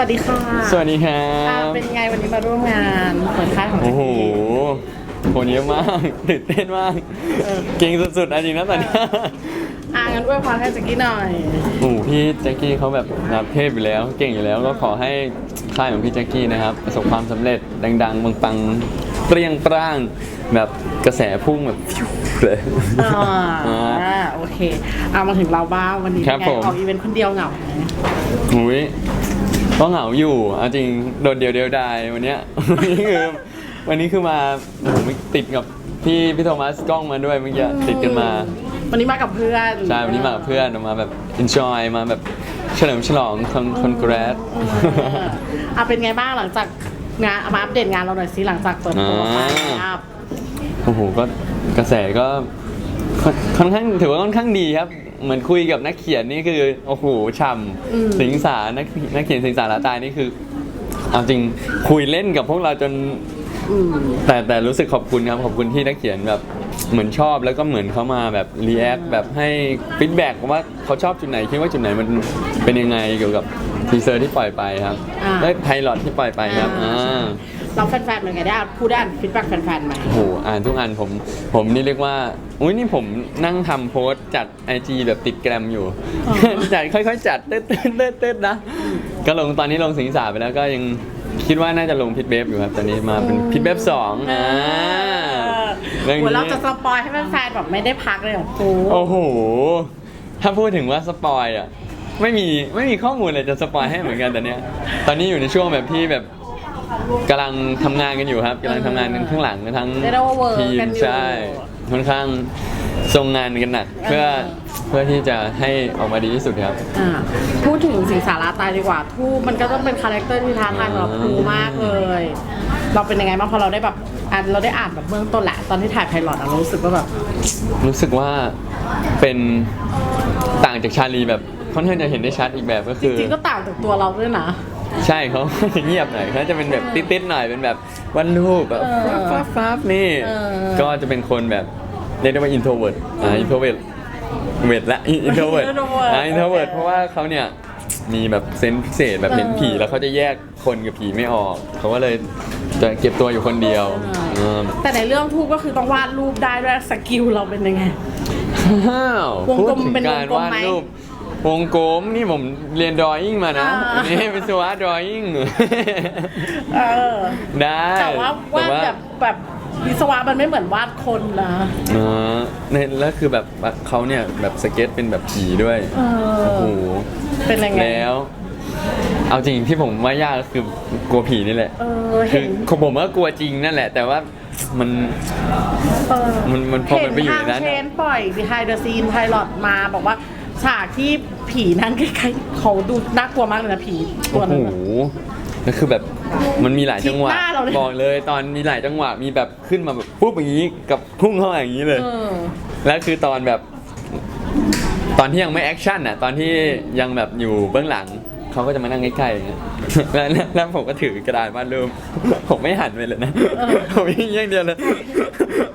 วัสดีค่ะสวัสดีครัอ่าบ เป็นไงวันนี้มาร่วมงานเปิดค่ายของโอ้โหแจ็คกี้คนเยอะมาก ตื่นเต้นมากเออเก่งสุดๆอันจริงนะตอนเนี้ยอ่างั้นอวยพรให้แจ็คกี้หน่อย โอ้โหพี่แจ็คกี้เขาแบบนับเทพอยู่แล้ว เก่งอยู่แล้ว ก็ขอให้ค่ายของพี่แจ็คกี้นะครับ ประสบความสำเร็จดังๆปังๆเปรี้ยงปร้าง แบบกระแสพุ่งแบบฟิวเลย อ่าอ่าอ่าโอเคเอามาถึงเราบ้างวันนี้ครับเป็นไงผม ออกอีเวนต์คนเดียวเหงาไหมหุย ก็เหงาอยู่เอาจริงโดดเดียวเดียวดายวันเนี้ยวันนี้คือวันนี้คือมาโอ้โหติดกับพี่พี่โทมัสกล้องมาด้วยเมื่อกี้ติดกันมา วันนี้มากับเพื่อนใช่วันนี้มากับเพื่อนมาแบบ enjoy มาแบบเฉลิมฉลองคอนคอนแกรสเอออะเป็นไงบ้างหลังจากงานเอามาอัปเดตงานเราหน่อยสิหลังจากเปิดตัวไปอ่าครับโอ้โหก็กระแสก็ ค่อนค่อนข้างถือว่าค่อนข้างดีครับ เหมือนคุยกับนักเขียนนี่คือโอ้โหช่ำสิงสานักนักเขียนสิงสาราตายนี่คือเอาจริงคุยเล่นกับพวกเราจนอืมแต่แต่รู้สึกขอบคุณครับขอบคุณที่นักเขียนแบบเหมือนชอบแล้วก็เหมือนเขามาแบบรีแอคแบบให้ฟีดแบ็กว่าเขาชอบจุดไหนคิดว่าจุดไหนมันเป็นยังไงเกี่ยวกับทีเซอร์ที่ปล่อยไปครับอ่าและไพลอตที่ปล่อยไปครับอ่าอ่า เราแฟนๆเป็นไงได้อ่านพูดได้อ่านฟีดแบ็กแฟนๆไหม โอ้โหอ่านทุกอันผมผมนี่เรียกว่าอุ้ยนี่ผมนั่งทำโพสต์จัดไอจีแบบติดแกรมอยู่จัดค่อยๆ จัดเต้นเต้นเต้นเต้นนะ ก็ลงตอนนี้ลงสิงสาไปแล้วก็ยังคิดว่าน่าจะลงพิทเบฟอยู่ครับ ตอนนี้มาเป็นพิทเบฟสองอ่าเรื่องโอ้ยเรานี้จะสปอยให้แฟนๆแบบไม่ได้พักเลยเหรอครูโอ้โห ถ้าพูดถึงว่าสปอยอะไม่มีไม่มีข้อมูลเลยจะสปอยให้เหมือนกันแต่เนี้ยตอนนี้อยู่ในช่วงแบบที่แบบ กำลังทำงานกันอยู่ครับกำลังทำงานกันข้างหลังทั้งเรียกได้ว่าเวิร์กทีมกันอยู่ ใช่ค่อนข้างทรงงานกันหนักเพื่อเออเพื่อที่จะให้ออกมาดีที่สุดครับ อ่าพูดถึงสิงสาราตายดีกว่าทูบมันก็ต้องเป็นคาแรคเตอร์ที่ท้าทายสำหรับครูมากเลย เราเป็นยังไงบ้างพอเราได้แบบอ่านเราได้อ่านแบบเบื้องต้นแหละตอนที่ถ่ายไพลอตอะเรารู้สึกว่าแบบ รู้สึกว่าเป็นต่างจากชาลีแบบค่อนข้างจะเห็นได้ชัดอีกแบบก็จคือ ริงๆก็ต่างจากตัวเราด้วยนะ ใช่เขาจะเงียบหน่อยเขาจะเป็นแบบติดๆหน่อยเป็นแบบวันรูปแบบเออฟ้าฟ้าฟ้านี่ เออ ก็จะเป็นคนแบบเรียกได้ว่า introvert อ่า introvert เวทละ introvert introvert อ่า introvert โอเคเพราะว่าเขาเนี่ยมีแบบเซนส์พิเศษแบบเห็นเออผี แล้วเขาจะแยกคนกับผีไม่ออก เขาก็เลยจะเก็บตัวอยู่คนเดียวเออแต่ในเรื่องทูบก็คือต้องวาดรูปได้ด้วยสกิลเราเป็นยังไง อ้าววงพูดกลมถึงเป็นการวงกลมวาดไหมรูป วงกลมนี่ผมเรียนดรอยิ่งมานะ อ่า นี่เป็นสวะดรอยิ่ง เออ ได้แต่ว่าวาดแบบแบบวิศวะมันไม่เหมือนวาดคนนะอ๋อเนี่ยแล้วคือแบบเขาเนี่ยแบบสเก็ตเป็นแบบผีด้วยเอโอ้อโหเป็นยังไง แล้ว เอาจริงที่ผมว่ายากก็คือกลัวผีนี่แหละเออคืเห็อน ของผมก็กลัวจริงนั่นแหละ แต่ว่ามัน เออมันมันพอมันไปอยู่ในนั้นเห็ทางเชนปล่อย behind the scene pilot มาบอกว่า ฉากที่ผีนั่งใกล้ๆเขาดูน่ากลัวมากเลยนะผีตัโอ้วโหนั้นน่ะแล้วคือแบบมันมีหลายจังหวะคิดหน้าเราเลย บอกเลยตอนมีหลายจังหวะมีแบบขึ้นมาแบบปุ๊บอย่างนี้กับพุ่งเข้ามาอย่างนี้เลย เออ แล้วคือตอนแบบ ตอนที่ยังไม่แอคชั่นอะตอนที่ยังแบบอยู่เบื้องหลัง เขาก็จะมานั่งใกล้ๆอย่างเงี้ยแล้วแล้วแล้วผมก็ถือกระดาษวาดรูปผมไม่หันไปเลยนะเออผมยิงอย่างเดียวเลย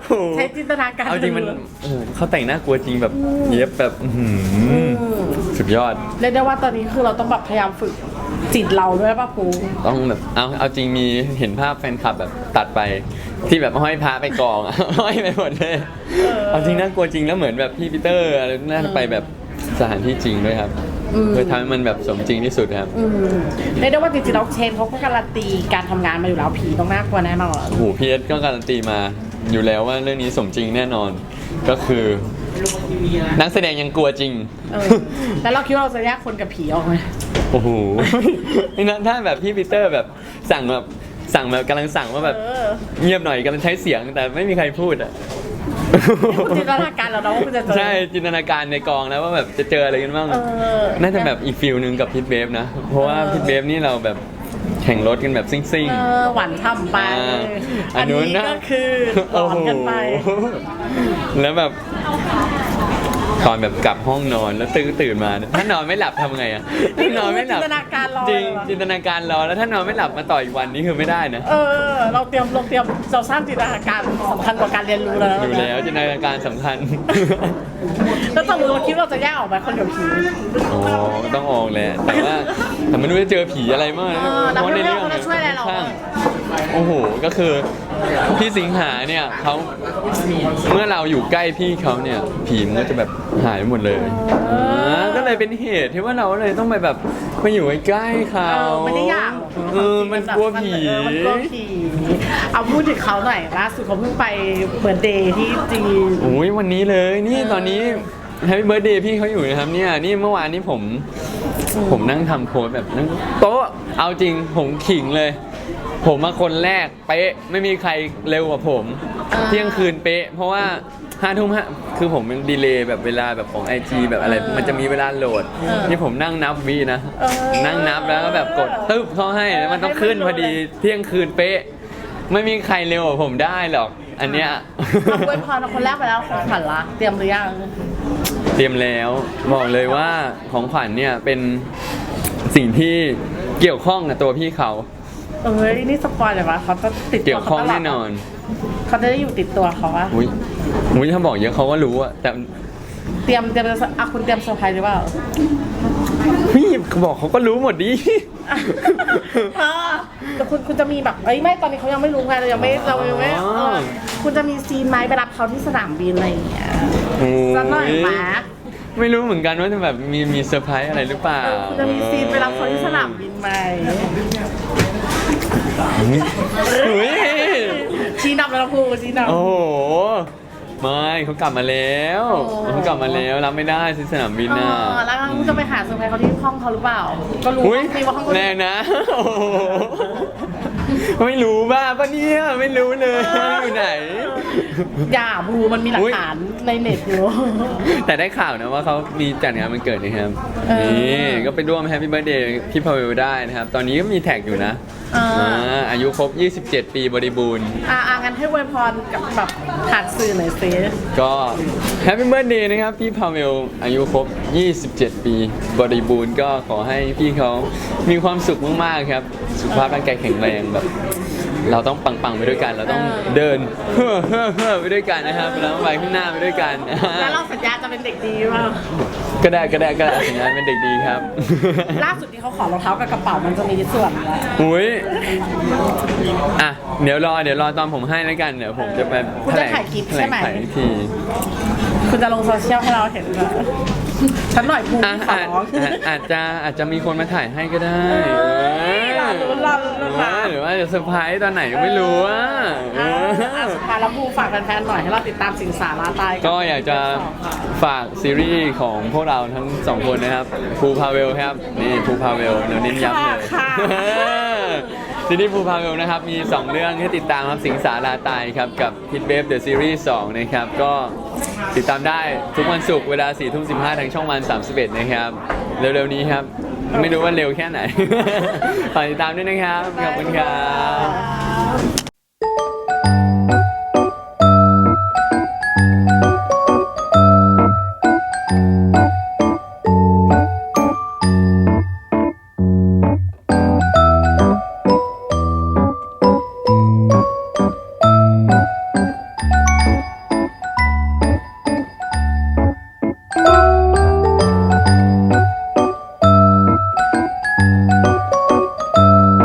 โอ้โหใช้จินตนาการเอาจริงมันล้วนโอ้โหเขาแต่งหน้ากลัวจริงแบบเย็บแบบอื้อหืออืมสุดยอด เรียกได้ว่าตอนนี้คือเราต้องแบบพยายามฝึกจิตเราด้วยป่ะครูต้องแบบเอาเอาจริงมีเห็นภาพแฟนคลับแบบตัดไป ที่แบบห้อยพระไปกองอะ ห้อยไปหมดเลยเอาจริงน่ากลัวจริงแล้วเหมือนแบบพี่ปีเตอร์อะไรน่าจะไปแบบสถานที่จริงด้วยครับ เพื่อทำให้มันแบบสมจริงที่สุดครับอืมเรียกได้ว่าจริงๆเราเชนเขาก็การันตีการทำงานมาอยู่แล้วผีต้องน่ากลัวแน่นอน โอ้โหพีเอสก็การันตีมาอยู่แล้วว่าเรื่องนี้สมจริงแน่นอน ก็คือ นักแสดงยังกลัวจริง เออแล้วเราคิดว่าเราจะแยกคนกับผีออกไหมโอ้โห นี่นะถ้าแบบพี่ปีเตอร์แบบสั่งแบบสั่งแบบกำลังสั่งว่าแบบเออ เงียบหน่อยกำลังใช้เสียงแต่ไม่มีใครพูดอะ จินตนาการเราเนาะว่าคุณจะเจอ ใช่จินตนาการในกองแล้วว่าแบบจะเจออะไรกันบ้างเออ น่าจะแบบอีกฟิลหนึ่งกับพิทเบฟนะ เพราะว่าเออพิทเบฟนี่เราแบบแข่งรถกันแบบซิ่งเออหวานฉ่ำๆไป อ่าอันนี้ก็คือหลอนกันไป โอ้โหแล้วแบบ ตอนแบบกลับห้องนอนแล้วตื่นตื่นมาเนี่ยถ้านอนไม่หลับทำไงอะถ้านอนไม่หลับจินตนาการรอจริงเลยว่ะจินตนาการรอแล้วถ้านอนไม่หลับมาต่ออีกวันนี้คือไม่ได้นะเออ เราเตรียมเราเตรียมเราสร้างจินตนาการสำคัญกว่าการเรียนรู้แล้วนะอยู่แล้วจินตนาการสำคัญแล้วตอนนี้เราคิดว่าเราจะแยกออกไหมคนกับผีอ๋อต้องออกแหละแต่ว่าแต่ไม่รู้จะเจอผีอะไรมากนะเออแล้วเพราะในไม่เรื่รู้องว่าเขาจะช่วยอะไรเราข้างโอ้โหก็คือ พี่สิงหาเนี่ยเขาเมื่อเราอยู่ใกล้พี่เขาเนี่ย ผีมันก็จะแบบหายหมดเลยาก็เลยเป็นเหตุที่ว่าเราเลยต้องไปแบบไปอยู่ใกล้ๆเอเขาอไม่ได้อยากเออมันกลัวผี เออมันกลัวผีเอาพูดถึงเขาหน่อยล่าสุดเขาเพิ่งไปเบิร์ดเดย์ที่จีน โอ้ยวันนี้เลยนี่ตอนนี้แฮปปี้เบิร์ดเดย์พี่เขาอยู่นะครับเนี่ยนี่เมื่อวานนี้ผม ผมนั่งทำโพสแบบนั่งโต๊ะเอาจริงผมขิงเลย ผมมาคนแรกเป๊ะไม่มีใครเร็วกว่าผมอ่าเที่ยงคืนเป๊ะ เพราะว่าห้าทุ่มห้าคือผมมันดีเลย์แบบเวลาแบบของไอจีแบบอะไร มันจะมีเวลาโหลด นี่ผมนั่งนับวีนะเออนั่งนับแล้วก็แบบกดตึ๊บเข้าให้แล้วมันต้องขึ้นพอดีเที่ยงคืนเป๊ะ ไม่มีใครเร็วกว่าผมได้หรอก อันเนี้ยเอาอวยพรเอาคนแรกไปแล้วของขวัญละเตรียมหรือยังเตรียมแล้วบอกเลยว่าของขวัญเนี่ยเป็นสิ่งที่เกี่ยวข้องกับตัวพี่เขา เอ้ยนี่สปอยเลยวะเขาจะติดตัเกี่ยวข้องแน่นอนเขาจะได้อยู่ติดตัวเขาอะอุ้ยอุ้ยถ้าบอกเยอะเขาก็รู้อะแต่เตรียมเตรียมจะอะคุณเตรียมเซอร์ไพรส์หรือเปล่าพี่บอกเขาก็รู้หมดดิเออแต่คุณคุณจะมีแบบเอ้ยไม่ตอนนี้เขายังไม่รู้ไงเรายังไม่เรายังไม่อ๋อเออคุณจะมีซีนไหมไปรับเขาที่สนามบินอะไรอย่างเงี้ยโอ้สักหน่อยไหมไม่รู้เหมือนกันว่าจะแบบมีมีเซอร์ไพรส์อะไรหรือเปล่าเออคุณจะมีซีนไปรับเขาที่สนามบินไหม อุ้ยชี้นำแล้วนะครูชี้นำ โอ้โห ไม่เขากลับมาแล้วโอ้เขากลับมาแล้วรับไม่ได้ที่สนามบินเอน่ะอแล้วคุณจะไปหาเซอร์ไพรส์เขาที่ห้องเขาหรือเปล่า ก็รู้อุ้ยมีว่าห้องเขาแรงนะโอ้โหไม่รู้บ้าปะเนี่ยไม่รู้เลยอยู่ไหน อย่าบูมันมีหลักฐานในเน็ตอยู่ แต่ได้ข่าวนะว่าเขามีจัดงานวันเกิดนะครับ เออ นี่ก็ไปร่วมแฮปปี้เบิร์ดเดย์พี่พาวเวลได้นะครับ ตอนนี้ก็มีแท็กอยู่นะเอออ่าอายุครบ 27 ปีบริบูรณ์ อะอะงั้นให้อวยพรกับแบบผ่านสื่อหน่อยสิก็แฮปปี้เบิร์ดเดย์นะครับ พี่พาเวลอายุครบ 27 ปีบริบูรณ์ก็ขอให้พี่เขามีความสุขมากๆครับ สุขภาพร่างกายแข็งแรงแบบ เราต้องปังๆไปด้วยกัน เราต้องเดินเฮ้อเฮ้อเฮ้อไปด้วยกันนะครับเราต้องไปข้างหน้าไปด้วยกันแล้วเราสัญญาจะเป็นเด็กดีมั้งก็ได้ก็ได้ก็ได้สัญญาณเป็นเด็กดีครับ ล่าสุดที่เขาขอรองเท้ากับกระเป๋ามันจะมีส่วนอะไรอุ้ยอะเดี๋ยวรอเดี๋ยวรอตอนผมให้แล้วกันเดี๋ยวผมจะไปคุณจะถ่ายคลิปใช่ไหมแถลงขายอีกทีคุณจะลงโซเชียลให้เราเห็นเหรอฉันหน่อยภูมิอะขออาจร้องอาจอาจจะอาจจะมีคนมาถ่ายให้ก็ได้เอ้ยรอ ลุ้นรอลุ้นรอลุ้นเออหรือว่าจะเซอร์ไพรส์ตอนไหนก็ไม่รู้อะเออะอ อะสุดท้ายแล้วภูมิฝากแฟนๆหน่อยให้เราติดตามสิงสาราตายนก็อยากจะฝากซีรีส์ของพวกเราทั้งสองคนนะครับภูพาเวลครับนี่ภูพาเวลเดี๋ยวเน้นย้ำเลยค่ะซีรีส์ภูพาเวลนะครับมี 2 เรื่องให้ติดตามครับสิงสาราตายครับกับ Hit Babe The Series 2 นะครับ ก็ติดตามได้ทุกวันศุกร์เวลา4ทุ่ม15 ทางช่องวัน 31 นะครับ เร็วๆนี้ครับ ไม่รู้ว่าเร็วแค่ไหน ฝากติดตามด้วยนะครับ ขอบคุณครับ